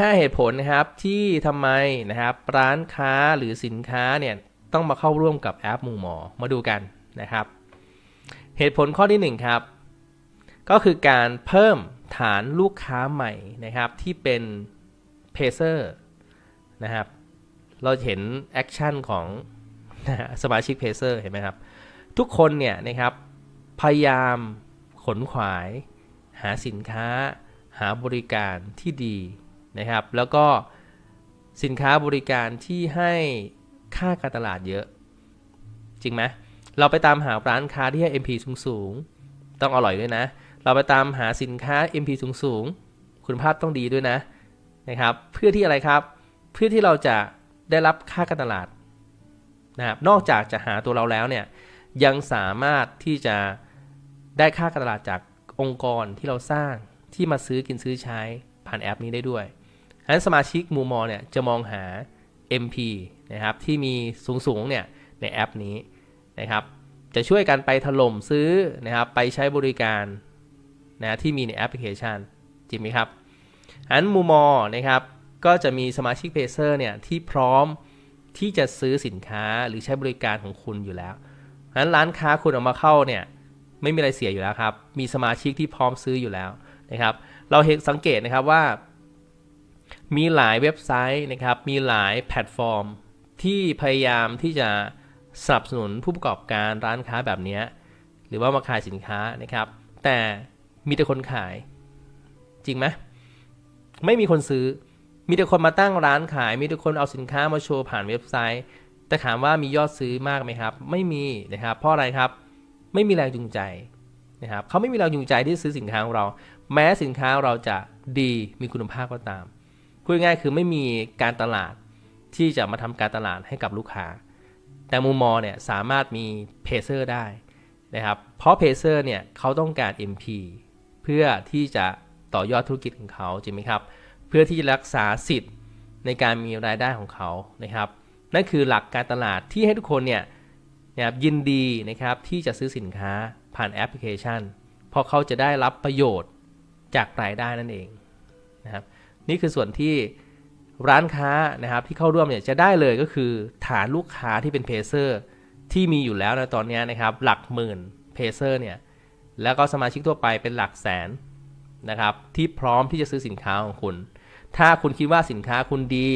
5 เหตุผลนะครับที่ทำไมนะครับร้านค้าหรือสินค้าเนี่ยต้องมาเข้าร่วมกับแอปมูมอมาดูกันนะครับ เหตุผลข้อที่ 1 ครับ ก็คือการเพิ่มฐานลูกค้าใหม่นะครับ ที่เป็นเพเซอร์นะครับ เราเห็นแอคชั่นของนะสมาชิกเพเซอร์เห็นไหมครับ ทุกคนเนี่ยนะครับพยายามขนขวาย หาสินค้า หาบริการที่ดี นะครับ แล้วก็สินค้าบริการที่ให้ค่าการตลาดเยอะ จริงไหมเราไปตามหาร้านค้าที่ให้ MP สูงสูงๆ ต้องอร่อยด้วยนะ เราไปตามหาสินค้า MP สูงๆ คุณภาพต้องดีด้วยนะนะครับ เพื่อที่อะไรครับ เพื่อที่เราจะได้รับค่าการตลาดนะครับ นอกจากจะหาตัวเราแล้วเนี่ย ยังสามารถที่จะได้ค่าการตลาดจากองค์กรที่เราสร้างที่มาซื้อกินซื้อใช้ผ่านแอปนี้ได้ด้วย ฉะนั้นสมาชิกมูมอเนี่ยจะมองหา MP นะครับที่มีสูงๆเนี่ยในแอปนี้นะครับจะช่วยกันไปถล่มซื้อนะครับไปใช้บริการนะที่มีในแอปพลิเคชันจริงไหมครับอันมูมอนะครับก็จะมีสมาชิกเพเซอร์เนี่ยที่พร้อมที่จะซื้อสินค้าหรือใช้บริการของคุณอยู่แล้วฉะนั้นร้านค้าคุณเอามาเข้าเนี่ยไม่มีอะไรเสียอยู่แล้วครับ มีสมาชิกที่พร้อมซื้ออยู่แล้วนะครับ เราเห็นสังเกตนะครับว่า มีหลายเว็บไซต์นะครับ มีหลายแพลตฟอร์ม ที่พยายามที่จะสนับสนุนผู้ประกอบการร้านค้าแบบนี้ หรือว่ามาขายสินค้านะครับ แต่มีแต่คนขาย จริงไหมไม่มีคนซื้อ มีแต่คนมาตั้งร้านขาย มีแต่คนเอาสินค้ามาโชว์ผ่านเว็บไซต์ แต่ถามว่ามียอดซื้อมากไหมครับ ไม่มีนะครับ เพราะอะไรครับ ไม่มีแรงจูงใจนะครับเขาไม่มีแรงจูงใจที่ซื้อสินค้าของเรา แม้สินค้าเราจะดีมีคุณภาพก็ตาม พูดง่ายคือไม่มีการตลาดที่จะมาทำการตลาดให้กับลูกค้า แต่มุมอเนี่ยสามารถมีเพเซอร์ได้นะครับ เพราะเพเซอร์เนี่ยเขาต้องการ MP เพื่อที่จะต่อยอดธุรกิจของเขาจริงไหมครับ เพื่อที่จะรักษาสิทธิ์ในการมีรายได้ของเขานะครับ นั่นคือหลักการตลาดที่ให้ทุกคนเนี่ยนะครับยินดีนะครับที่จะซื้อสินค้าผ่านแอปพลิเคชันเพราะเขาจะได้รับประโยชน์จากรายได้นั่นเองนะครับ นี่คือส่วนที่ร้านค้านะครับที่เข้าร่วมเนี่ยจะได้เลยก็คือฐานลูกค้าที่เป็นเพเซอร์ที่มีอยู่แล้วในตอนนี้นะครับหลักหมื่นเพเซอร์เนี่ยแล้วก็สมาชิกทั่วไปเป็นหลักแสนนะครับที่พร้อมที่จะซื้อสินค้าของคุณ ถ้าคุณคิดว่าสินค้าคุณดี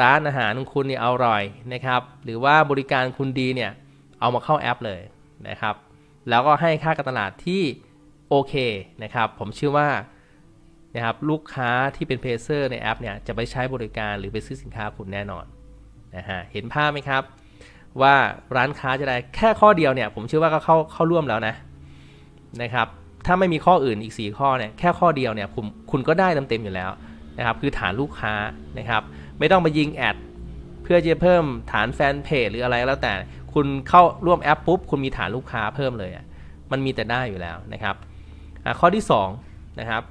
ร้านอาหารของคุณเนี่ยอร่อยนะครับหรือว่าบริการคุณดีเนี่ยเอามาเข้าแอปเลยนะครับแล้วก็ให้ค่าการตลาดที่โอเคนะครับผมเชื่อว่า นะครับลูกค้าที่เป็นเพเซอร์ในแอปเนี่ยจะไปใช้บริการหรือไปซื้อสินค้าคุณแน่นอนนะฮะเห็นภาพไหมครับ ว่าร้านค้าจะได้แค่ข้อเดียวเนี่ยผมเชื่อว่าก็เข้าเข้าร่วมแล้วนะนะครับถ้าไม่มีข้ออื่นอีก 4 ข้อเนี่ยแค่ข้อเดียวเนี่ยคุณคุณก็ได้เต็มๆอยู่แล้วนะครับคือฐานลูกค้านะครับไม่ต้องไปยิงแอดเพื่อจะเพิ่มฐานแฟนเพจหรืออะไรก็แล้วแต่คุณเข้าร่วมแอปปุ๊บคุณมีฐานลูกค้าเพิ่มเลยอะมันมีแต่ได้อยู่แล้วนะครับข้อที่สองนะครับ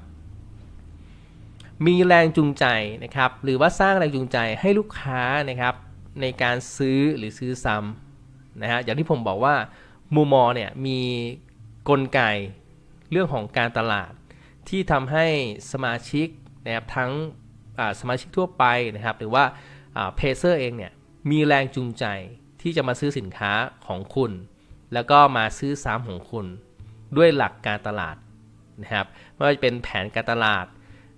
มีแรงจูงใจนะครับหรือว่าสร้างแรงจูงใจให้ลูกค้านะครับในการซื้อหรือซื้อซ้ำนะฮะอย่างที่ผมบอกว่ามูมอเนี่ยมีกลไกเรื่องของการตลาด ที่ทำให้สมาชิกนะครับทั้งสมาชิกทั่วไปนะครับ หรือว่าเพเซอร์เองเนี่ยมีแรงจูงใจที่จะมาซื้อสินค้าของคุณ แล้วก็มาซื้อซ้ำของคุณ ด้วยหลักการตลาดนะครับไม่ว่าจะเป็นแผนการตลาด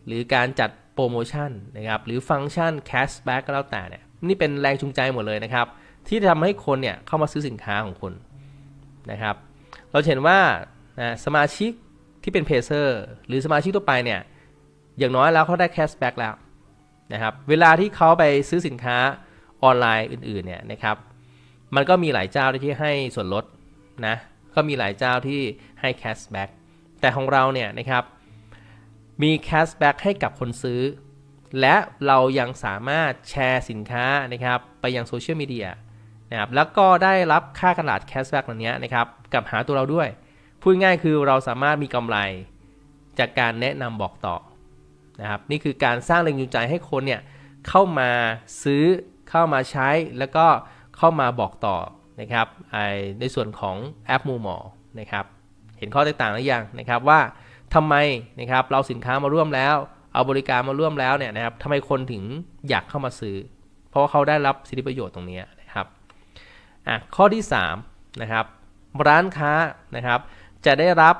หรือการจัดโปรโมชั่นนะครับหรือฟังก์ชันแคชแบ็กก็แล้วแต่เนี่ยนี่เป็นแรงจูงใจหมดเลยนะครับ ที่ทำให้คนเนี่ยเข้ามาซื้อสินค้าของคุณนะครับ เราเห็นว่านะสมาชิกที่เป็นเพเซอร์หรือสมาชิกทั่วไปเนี่ยอย่างน้อยแล้วเขาได้แคชแบ็กแล้วนะครับเวลาที่เขาไปซื้อสินค้าออนไลน์อื่นๆเนี่ยนะครับมันก็มีหลายเจ้าที่ให้ส่วนลดนะก็มีหลายเจ้าที่ให้แคชแบ็กแต่ของเราเนี่ยนะครับ มีแคชแบ็กให้กับคนซื้อ และเรายังสามารถแชร์สินค้านะครับไปยังโซเชียลมีเดียนะครับแล้วก็ได้รับค่ากระดาษแคชแบ็กเหล่านี้นะครับกับหาตัวเราด้วย พูดง่ายคือเราสามารถมีกำไรจากการแนะนำบอกต่อนะครับนี่คือการสร้างแรงจูงใจให้คนเนี่ยเข้ามาซื้อเข้ามาใช้แล้วก็เข้ามาบอกต่อนะครับในส่วนของแอปมูมอนะครับเห็นข้อแตกต่างหรือยังนะครับว่า ทำไมนะครับเราสินค้ามาร่วมแล้ว เอาบริการมาร่วมแล้วเนี่ยนะครับทำไมคนถึงอยากเข้ามาซื้อ เพราะว่าเขาได้รับสิทธิประโยชน์ตรงนี้นะครับอะข้อที่3นะครับร้านค้านะครับ จะได้รับ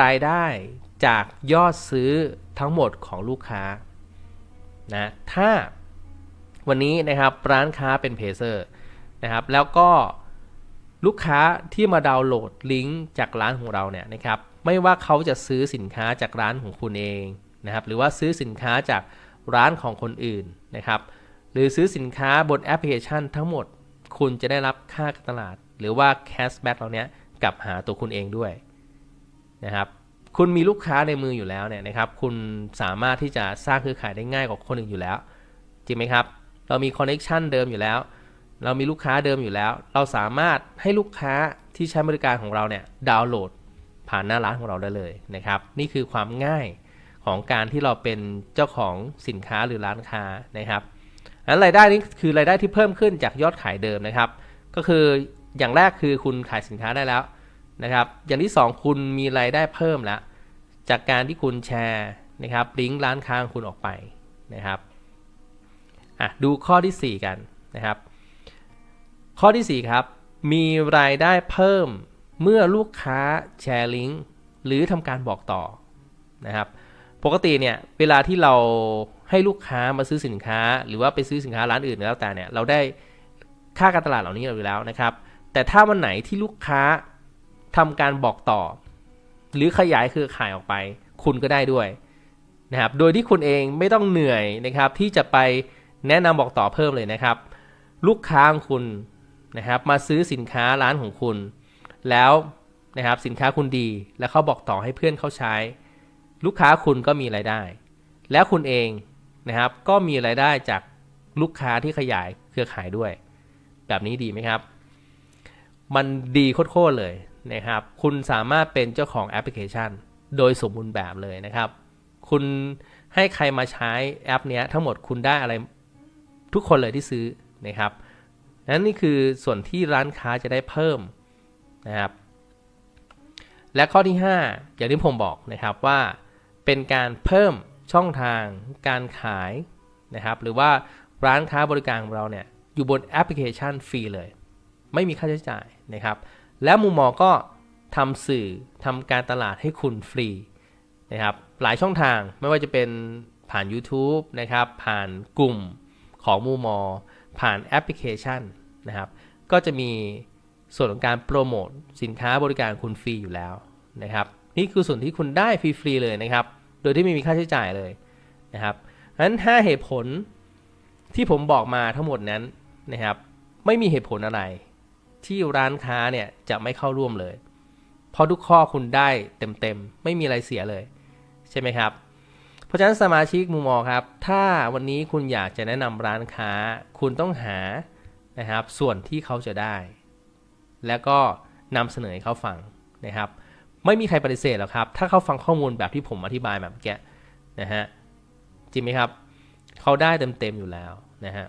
รายได้จากยอดซื้อทั้งหมดของลูกค้านะถ้าวันนี้นะครับร้านค้าเป็นเพเซอร์นะครับแล้วก็ลูกค้าที่มาดาวน์โหลดลิงก์จากร้านของเราเนี่ยนะครับ ไม่ว่าเขาจะซื้อสินค้าจากร้านของคุณเองนะครับ หรือว่าซื้อสินค้าจากร้านของคนอื่นนะครับ หรือซื้อสินค้าบนแอปพลิเคชันทั้งหมด คุณจะได้รับค่าตลาด หรือว่าแคชแบ็กเหล่านี้กลับหาตัวคุณเองด้วยนะครับ คุณมีลูกค้าในมืออยู่แล้วเนี่ยนะครับ คุณสามารถที่จะสร้างเครือข่ายได้ง่ายกว่าคนอื่นอยู่แล้ว จริงไหมครับ เรามีคอนเน็ชันเดิมอยู่แล้ว เรามีลูกค้าเดิมอยู่แล้ว เราสามารถให้ลูกค้าที่ใช้บริการของเราเนี่ยดาวน์โหลด ผ่านหน้าร้านของเราได้เลยนะครับ นี่คือความง่ายของการที่เราเป็นเจ้าของสินค้าหรือร้านค้านะครับอันรายได้นี้คือรายได้ที่เพิ่มขึ้นจากยอดขายเดิมนะครับ ก็คืออย่างแรกคือคุณขายสินค้าได้แล้วนะครับ อย่างที่ 2 คุณมีรายได้เพิ่มแล้วจากการที่คุณแชร์นะครับลิงก์ร้านค้าของคุณออกไปนะครับอะดูข้อที่ 4 กันนะครับ ข้อที่ 4 ครับ มีรายได้เพิ่ม เมื่อลูกค้าแชร์ลิงก์หรือทำการบอกต่อนะครับ ปกติเนี่ยเวลาที่เราให้ลูกค้ามาซื้อสินค้า หรือว่าไปซื้อสินค้าร้านอื่นแล้วแต่เนี่ยเราได้ค่าการตลาดเหล่านี้อยู่แล้วนะครับ แต่ถ้าวันไหนที่ลูกค้าทำการบอกต่อ หรือขยายเครือข่ายออกไป คุณก็ได้ด้วยนะครับ โดยที่คุณเองไม่ต้องเหนื่อยนะครับ ที่จะไปแนะนำบอกต่อเพิ่มเลยนะครับ ลูกค้าของคุณนะครับ มาซื้อสินค้าร้านของคุณ แล้วนะครับสินค้าคุณดีแล้วเขาบอกต่อให้เพื่อนเขาใช้ ลูกค้าคุณก็มีรายได้ แล้วคุณเองนะครับก็มีรายได้จากลูกค้าที่ขยายเครือข่ายด้วย แบบนี้ดีไหมครับ มันดีโคตรเลยนะครับ คุณสามารถเป็นเจ้าของแอปพลิเคชัน โดยสมบูรณ์แบบเลยนะครับ คุณให้ใครมาใช้แอปนี้ทั้งหมดคุณได้อะไรทุกคนเลยที่ซื้อนะครับนั้นนี่คือส่วนที่ร้านค้าจะได้เพิ่ม นะครับ และข้อที่ 5 อย่างที่ผมบอกนะครับว่าเป็นการเพิ่มช่องทางการขายนะครับ หรือว่าร้านค้าบริการของเราเนี่ยอยู่บนแอปพลิเคชันฟรีเลย ไม่มีค่าใช้จ่ายนะครับ และมุมมองก็ทำสื่อทำการตลาดให้คุณฟรีนะครับ หลายช่องทางไม่ว่าจะเป็นผ่าน YouTube นะครับ ผ่านกลุ่มของมูมอ ผ่านแอปพลิเคชันนะครับ ก็จะมี ส่วนของการโปรโมทสินค้าบริการคุณฟรีอยู่แล้วนะครับ นี่คือส่วนที่คุณได้ฟรีๆเลยนะครับ โดยที่ไม่มีค่าใช้จ่ายเลยนะครับนั้น 5 เหตุผลที่ผมบอกมาทั้งหมดนั้นนะครับ ไม่มีเหตุผลอะไร ที่ร้านค้าเนี่ยจะไม่เข้าร่วมเลย เพราะทุกข้อคุณได้เต็มๆ ไม่มีอะไรเสียเลย ใช่ไหมครับ เพราะฉะนั้นสมาชิกมุมมองครับ ถ้าวันนี้คุณอยากจะแนะนำร้านค้า คุณต้องหานะครับส่วนที่เขาจะได้ แล้วก็นำเสนอให้เขาฟังนะครับ ไม่มีใครปฏิเสธหรอกครับ ถ้าเขาฟังข้อมูลแบบที่ผมอธิบายแบบเมื่อกี้นะฮะจริงไหมครับ เขาได้เต็มๆอยู่แล้วนะฮะ